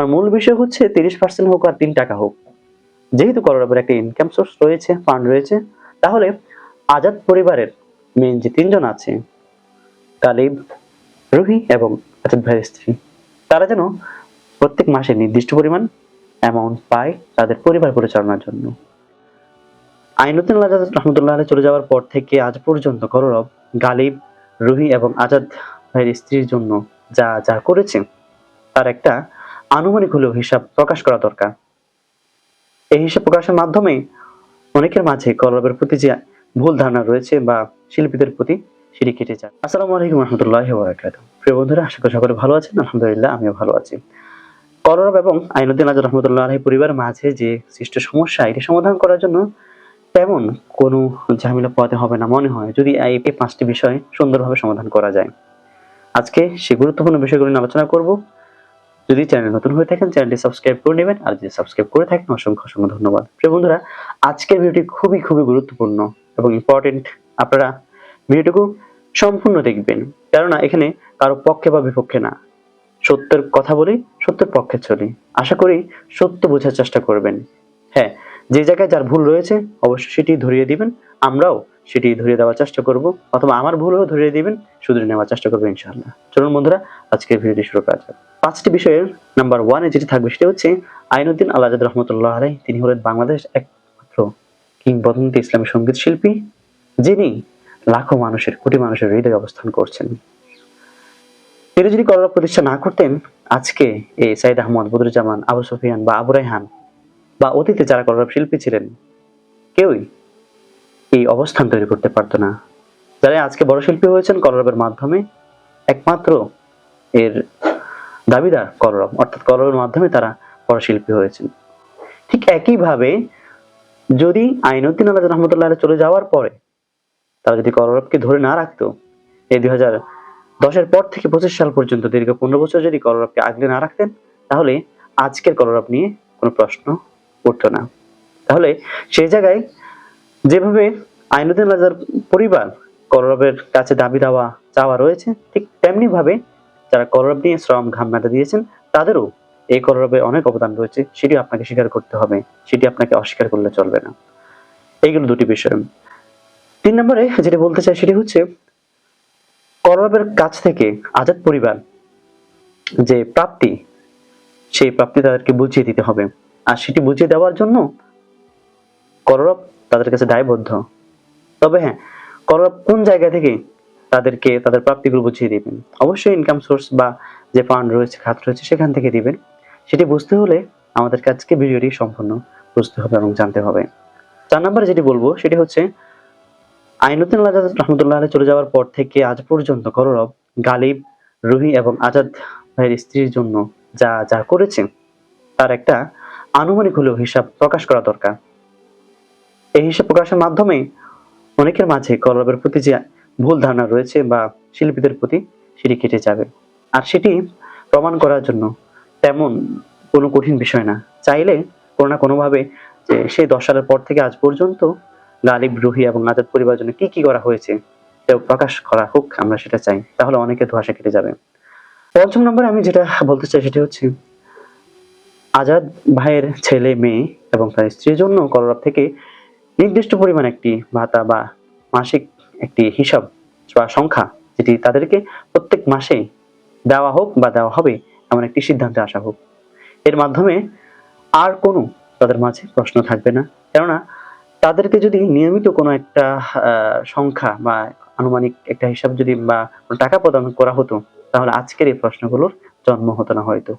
আমার মূল বিষয় হচ্ছে তিরিশ পার্সেন্ট হোক আর তিন টাকা হোক। যেহেতু করোনার একটা ইনকাম সোর্স রয়েছে ফান্ড রয়েছে, তাহলে আজাদ পরিবারের মেন যে তিনজন আছে, কালিব, রুহি এবং আজাদ ভাইয়ের স্ত্রী, তারা যেন প্রত্যেক মাসে নির্দিষ্ট পরিমাণ অ্যামাউন্ট পায় তাদের পরিবার পরিচালনার জন্য। আইনুদ্দিন আজাদ রহমতুল্লাহ আলাই চলে যাওয়ার পর থেকে আজ পর্যন্ত কররব গালিব, রুহি এবং আজাদ ভাইয়ের স্ত্রীর জন্য যা যা করেছে, তার একটা আনুমানিক হলেও হিসাব প্রকাশ করা দরকার। এই হিসাব প্রকাশের মাধ্যমে অনেকের মাঝে কররবের প্রতি যে ভুল ধারণা রয়েছে বা শিল্পীদের প্রতি সেটি কেটে যায়। আসসালামু আলাইকুম রহমতুল্লাহ বরাকাত প্রিয় বন্ধুরা, আশা করি সকলে ভালো আছেন। আলহামদুলিল্লাহ, আমিও ভালো আছি। কররব এবং আইনুদ্দিন আজাদ রহমতুল্লাহ আলহী পরিবার মাঝে যে সৃষ্ট সমস্যা, এটি সমাধান করার জন্য তেমন কোনো ঝামেলা পোয়াতে হবে না মনে হয়, যদি এই পাঁচটি বিষয় সুন্দরভাবে সমাধান করা যায়। আজকে সে গুরুত্বপূর্ণ বিষয়গুলো আলোচনা করব। যদি চ্যানেল নতুন হয়ে থাকেন, চ্যানেলটি সাবস্ক্রাইব করে নেবেন। আর যদি সাবস্ক্রাইব করে থাকেন, অসংখ্য অসংখ্য ধন্যবাদ। প্রিয় বন্ধুরা, আজকের ভিডিওটি খুবই খুবই গুরুত্বপূর্ণ এবং ইম্পর্টেন্ট আপনারা ভিডিওটুকু সম্পূর্ণ দেখবেন। কেননা এখানে কারও পক্ষে বা বিপক্ষে না। সত্যের কথা বলি, সত্যের পক্ষে চলি। আশা করি সত্য বোঝার চেষ্টা করবেন। হ্যাঁ যে জায়গায় যার ভুল রয়েছে, অবশ্যই সেটি ধরিয়ে দিবেন। আমরাও সেটি ধরিয়ে দেওয়ার চেষ্টা করব। অথবা আমার ভুলও ধরিয়ে দিবেন, শুধরে নেওয়ার চেষ্টা করব ইনশাআল্লাহ। চলুন বন্ধুরা, আজকের ভিডিওটি শুরু করা যাক। পাঁচটি বিষয়ের নাম্বার ওয়ানে যেটি থাকবে সেটা হচ্ছে আইনুদ্দিন আলাজাদ রহমতুল্লাহ আলাই তিনি হলেন বাংলাদেশ একমাত্র কিংবদন্তি ইসলামী সংগীত শিল্পী, যিনি লাখো মানুষের, কোটি মানুষের হৃদয়ে অবস্থান করছেন। তিনি যদি করোনা প্রতিষ্ঠা না করতেন, আজকে এই সাইদ আহমদ, বদরুজ্জামান, আবু সুফিয়ান বা আবু রায়হান বা অতীতে যারা করোনা শিল্পী ছিলেন, কেউই এই অবস্থান তৈরি করতে পারতো না। যারা আজকে বড় শিল্পী হয়েছেন কলরবের মাধ্যমে, একমাত্র এর দাবিদার কলরব, অর্থাৎ কলরবের মাধ্যমে তারা পরশিল্পী হয়েছেন। ঠিক একইভাবে যদি আইনুদ্দিন আল্লাহ রহমতুল্লাহ চলে যাওয়ার পরে তারা যদি কলরবকে ধরে না রাখতো, এই দুই হাজার দশের পর থেকে পঁচিশ সাল পর্যন্ত, দীর্ঘ পনেরো বছর যদি কলরবকে আগলে না রাখতেন, তাহলে আজকের কলরব নিয়ে কোনো প্রশ্ন উঠতো না। তাহলে সেই জায়গায় যেভাবে আইনুদ্দিন রাজার পরিবার কররবের কাছে দাবি দেওয়া, চাওয়া রয়েছে, ঠিক তেমনি ভাবে যারা কররব নিয়ে শ্রম ঘাম মেটা দিয়েছেন, তাদেরও এই কররবে অনেক অবদান রয়েছে সেটি আপনাকে স্বীকার করতে হবে, সেটি আপনাকে অস্বীকার করলে চলবে না। এইগুলো দুটি বিষয়। তিন নম্বরে যেটি বলতে চাই সেটি হচ্ছে কররবের কাছ থেকে আজাদ পরিবার যে প্রাপ্তি, সেই প্রাপ্তি তাদেরকে বুঝিয়ে দিতে হবে। আর সেটি বুঝিয়ে দেওয়ার জন্য কররব তাদের কাছে দায়বদ্ধ। তবে হ্যাঁ কররব কোন জায়গা থেকে তাদেরকে, তাদের প্রাপ্তিগুলো বুঝিয়ে দিবেন। অবশ্যই ইনকাম সোর্স বা যে ফান্ড রয়েছে, খাত রয়েছে, সেখান থেকে দিবেন। সেটি বুঝতে হলে আমাদের কাছকে ভিডিওটি সম্পূর্ণ বুঝতে হবে এবং জানতে হবে। চার নম্বরে যেটি বলব, সেটি হচ্ছে, আইনুদ্দিন আজাদ রহমতুল্লাহ চলে যাওয়ার পর থেকে আজ পর্যন্ত কররব গালিব, রুহি এবং আজাদ ভাইয়ের স্ত্রীর জন্য যা যা করেছে, তার একটা আনুমানিক হলেও হিসাব প্রকাশ করা দরকার। এই হিসাব প্রকাশের মাধ্যমে অনেকের মাঝে কলরবের প্রতি যে ভুল ধারণা রয়েছে বা শিল্পীদের প্রতি সেটি কেটে যাবে। আর সেটি প্রমাণ করার জন্য তেমন কোনো কঠিন বিষয় না। চাইলে কোনো না কোনোভাবে যে সেই দশ সালের পর থেকে আজ পর্যন্ত গালিব রুহি এবং আজাদ পরিবার জন্য কি কি করা হয়েছে প্রকাশ করা হোক, আমরা সেটা চাই। তাহলে অনেকে ধোয়াশা কেটে যাবে। পঞ্চম নম্বরে আমি যেটা বলতে চাই সেটি হচ্ছে, আজাদ ভাইয়ের ছেলে, মেয়ে এবং তার স্ত্রীর জন্য করলাপ থেকে নির্দিষ্ট পরিমাণ একটি ভাতা বা মাসিক একটি হিসাব বা সংখ্যা যেটি তাদেরকে প্রত্যেক মাসে দেওয়া হোক বা দেওয়া হবে, এমন একটি সিদ্ধান্তে আসা হোক। এর মাধ্যমে আর কোনো তাদের মাঝে প্রশ্ন থাকবে না। কেননা তাদেরকে যদি নিয়মিত কোনো একটা সংখ্যা বা আনুমানিক একটা হিসাব যদি বা টাকা প্রদান করা হতো, তাহলে আজকের এই প্রশ্নগুলোর জন্ম হতো না হয়তো।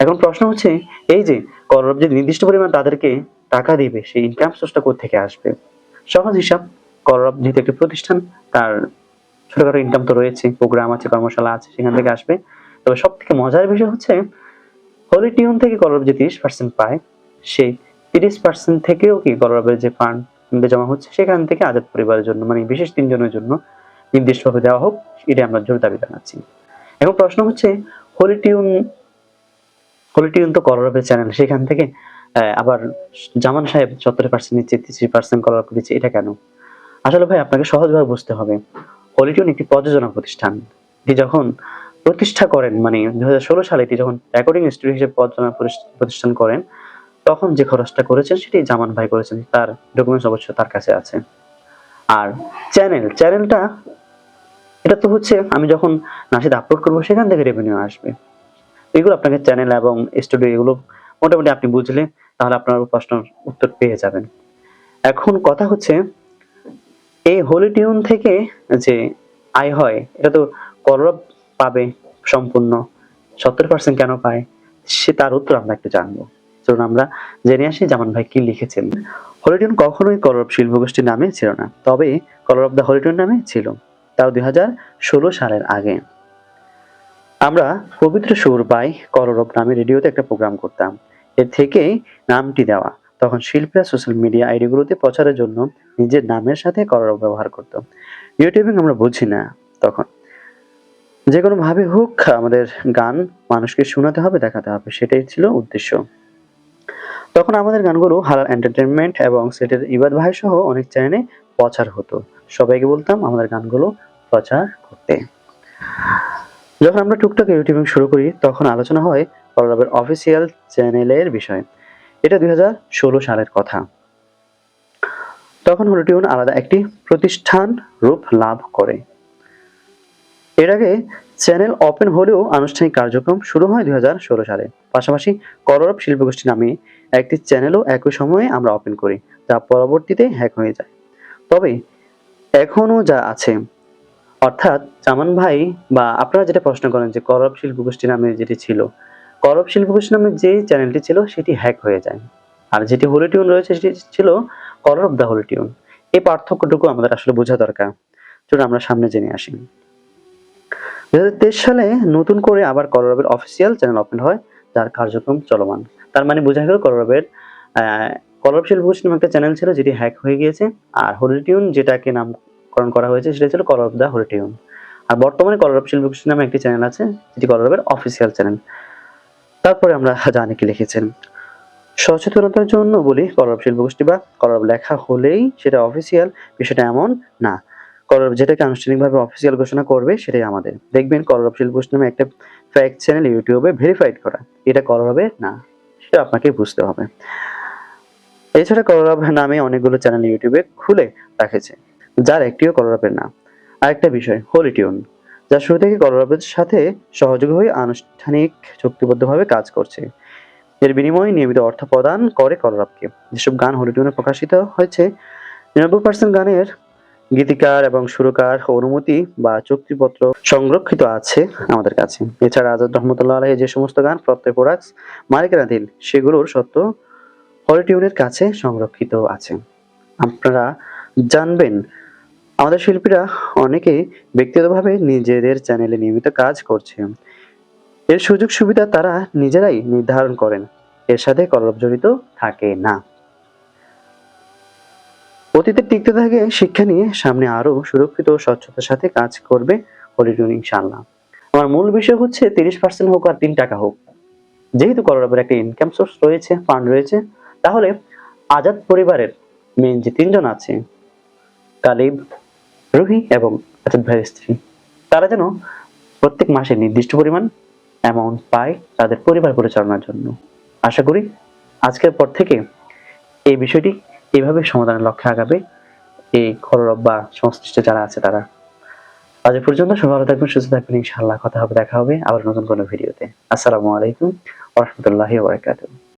এখন প্রশ্ন হচ্ছে, এই যে করব যে নির্দিষ্ট পরিমাণ তাদেরকে টাকা দিবে, সেই ইনকাম সোর্সটা থেকে আসবে? সহজ হিসাব করব যেহেতু একটি প্রতিষ্ঠান, তার ছোটখাটো ইনকাম তো রয়েছে, প্রোগ্রাম আছে, কর্মশালা আছে, সেখান থেকে আসবে। তবে সব থেকে মজার বিষয় হচ্ছে হলি টিউন থেকে করব যে তিরিশ পার্সেন্ট পায়, সেই তিরিশ পার্সেন্ট থেকেও কি করবের যে ফান্ড জমা হচ্ছে, সেখান থেকে আজাদ পরিবারের জন্য মানে বিশেষ তিনজনের জন্য নির্দিষ্টভাবে দেওয়া হোক এটা আমরা জোর দাবি জানাচ্ছি। এখন প্রশ্ন হচ্ছে হোলি টিউন হোলি টিউন তো করবের চ্যানেল সেখান থেকে আবার জামান সাহেব সত্তর পার্সেন্ট নিচ্ছে, তিরিশ পার্সেন্ট করার দিচ্ছে, এটা কেন? আসলে ভাই, আপনাকে সহজভাবে বুঝতে হবে। হলিটিউন একটি প্রযোজনা প্রতিষ্ঠান। এটি যখন প্রতিষ্ঠা করেন মানে দুহাজার ষোলো সালে এটি যখন রেকর্ডিং স্টুডিও হিসেবে প্রতিষ্ঠা- প্রতিষ্ঠান করেন, তখন যে খরচটা করেছেন সেটি জামান ভাই করেছেন, তার ডকুমেন্টস অবশ্য তার কাছে আছে। আর চ্যানেল চ্যানেলটা এটা তো হচ্ছে আমি যখন নাসিদ আপলোড করব, সেখান থেকে রেভিনিউ আসবে। এগুলো আপনাকে চ্যানেল এবং স্টুডিও এগুলো মোটামুটি আপনি বুঝলে, তাহলে আপনার প্রশ্নের উত্তর পেয়ে যাবেন। এখন কথা হচ্ছে এই হোলি টিউন থেকে যে আয় হয়, এটা তো করব পাবে সম্পূর্ণ। সত্তর পার্সেন্ট কেন পায়? সে তার উত্তর আমরা একটু জানব। চলুন আমরা জেনে আসি জামান ভাই কি লিখেছেন। হলিটিউন কখনোই কলরব শিল্পগোষ্ঠীর নামে ছিল না, তবে কলরব দ্য হলিটিউন নামে ছিল, তাও দুই হাজার ষোলো সালের আগে। আমরা পবিত্র সুর বাই কলরব নামে রেডিওতে একটা প্রোগ্রাম করতাম, এর থেকেই নামটি দেওয়া। তখন শিল্পীরা সোশ্যাল মিডিয়া আইডিগুলোতে প্রচারের জন্য নিজের নামের সাথে কলরব ব্যবহার করত। ইউটিউবিং আমরা বুঝি না তখন। যে কোনো ভাবে হোক, আমাদের গান মানুষকে শোনাতে হবে, দেখাতে হবে, সেটাই ছিল উদ্দেশ্য। তখন আমাদের গানগুলো হালাল এন্টারটেনমেন্ট এবং সেটের ইবাদ ভাই সহ অনেক চ্যানেলে প্রচার হতো। সবাইকে বলতাম আমাদের গানগুলো প্রচার করতে। যখন আমরা টুকটাক ইউটিউবিং শুরু করি, তখন আলোচনা হয় কলরবের অফিসিয়াল চ্যানেলের বিষয়। এটা দুই হাজার ষোলো সালের কথা। তখন হলিটিউন আলাদা একটি প্রতিষ্ঠান রূপ লাভ করে। এর আগে চ্যানেল ওপেন হলেও আনুষ্ঠানিক কার্যক্রম শুরু হয় দুই হাজার ষোলো সালে। পাশাপাশি কররব শিল্পগোষ্ঠী নামে একটি চ্যানেলও একই সময়ে আমরা ওপেন করি, যা পরবর্তীতে হ্যাক হয়ে যায়। তবে এখনও যা আছে, অর্থাৎ জামান ভাই বা আপনারা যেটা প্রশ্ন করেন যে করব শিল্পগোষ্ঠী নামে যেটি ছিল করব শিল্পগোষ্ঠী নামে যে চ্যানেলটি ছিল সেটি হ্যাক হয়ে যায়। আর যেটি হোলিটিউন রয়েছে সেটি ছিল করব দ্য হোলিটিউন এই পার্থক্যটুকু আমাদের আসলে বোঝা দরকার। চলুন আমরা সামনে জেনে আসি। দু হাজার তেইশ সালে নতুন করে আবার কররবের অফিসিয়াল চ্যানেল ওপেন হয়, যার কার্যক্রম চলমান। তার মানে বোঝা গেল কররবের করব শিল্পগোষ্ঠী নামে একটা চ্যানেল ছিল যেটি হ্যাক হয়ে গিয়েছে। আর হোলিটিউন যেটাকে নামকরণ করা হয়েছে সেটা ছিল করব দ্য হোলিটিউন আর বর্তমানে করব শিল্পগোষ্ঠী নামে একটি চ্যানেল আছে, যেটি করবের অফিসিয়াল চ্যানেল তারপরে আমরা জানি কি লিখেছেন। সচেতনতার জন্য বলি করব শিল্পগোষ্ঠী বা করব লেখা হলেই সেটা অফিসিয়াল বিষয়টা এমন না। করব যেটাকে আনুষ্ঠানিকভাবে অফিসিয়াল ঘোষণা করবে, সেটাই আমাদের। দেখবেন করব শিল্পগোষ্ঠী নামে একটা ফ্যাক্ট চ্যানেল ইউটিউবে ভেরিফাইড করা। এটা করবে না, সেটা আপনাকে বুঝতে হবে। এছাড়া করব নামে অনেকগুলো চ্যানেল ইউটিউবে খুলে রাখেছে, যার একটিও করবের না আরেকটা বিষয় হোলিটিউন যা শুরু থেকে করবের সাথে সহযোগী হয়ে আনুষ্ঠানিক চুক্তিবদ্ধভাবে কাজ করছে। এর বিনিময়ে নিয়মিত অর্থ প্রদান করে কররাবকে যেসব গান হলিটিউনে প্রকাশিত হয়েছে, নিরানব্বই পার্সেন্ট গানের গীতিকার এবং সুরকার অনুমতি বা চুক্তিপত্র সংরক্ষিত আছে আমাদের কাছে। এছাড়া আজাদ রহমতুল্লাহ আলহী যে সমস্ত গান প্রত্যয় প্রোডাক্টস মালিকানাধীন সেগুলোর সত্য হলিটিউনের কাছে সংরক্ষিত আছে। আপনারা জানবেন আমাদের শিল্পীরা অনেকে ব্যক্তিগতভাবে নিজেদের চ্যানেলে নিয়মিত কাজ করছে। এর সুযোগ সুবিধা তারা নিজেরাই নির্ধারণ করেন। এর সাথে কলরব জড়িত থাকে না। অতীতে টিকতে থাকে শিক্ষা নিয়ে সামনে আরও সুরক্ষিত স্বচ্ছতার সাথে কাজ করবে হলিডুন ইনশাল্লাহ আমার মূল বিষয় হচ্ছে তিরিশ পার্সেন্ট হোক আর তিন টাকা হোক। যেহেতু কলরবের একটা ইনকাম সোর্স রয়েছে ফান্ড রয়েছে, তাহলে আজাদ পরিবারের মেন যে তিনজন আছে কালিব রুহি এবং আজাদ ভাইয়ের স্ত্রী। তারা যেন প্রত্যেক মাসে নির্দিষ্ট পরিমাণ অ্যামাউন্ট পায় তাদের পরিবার পরিচালনার জন্য। আশা করি আজকের পর থেকে এই বিষয়টি এভাবে সমাধানের লক্ষ্যে আগাবে। এই কররব বা সংশ্লিষ্ট যারা আছে তারা। আজ পর্যন্ত সবাই ভালো থাকবেন, সুস্থ থাকবেন। ইনশাআল্লাহ কথা হবে, দেখা হবে আবার নতুন কোনো ভিডিওতে। আসসালামু আলাইকুম ওরহমতুল্লাহি ওবরাকাতুহ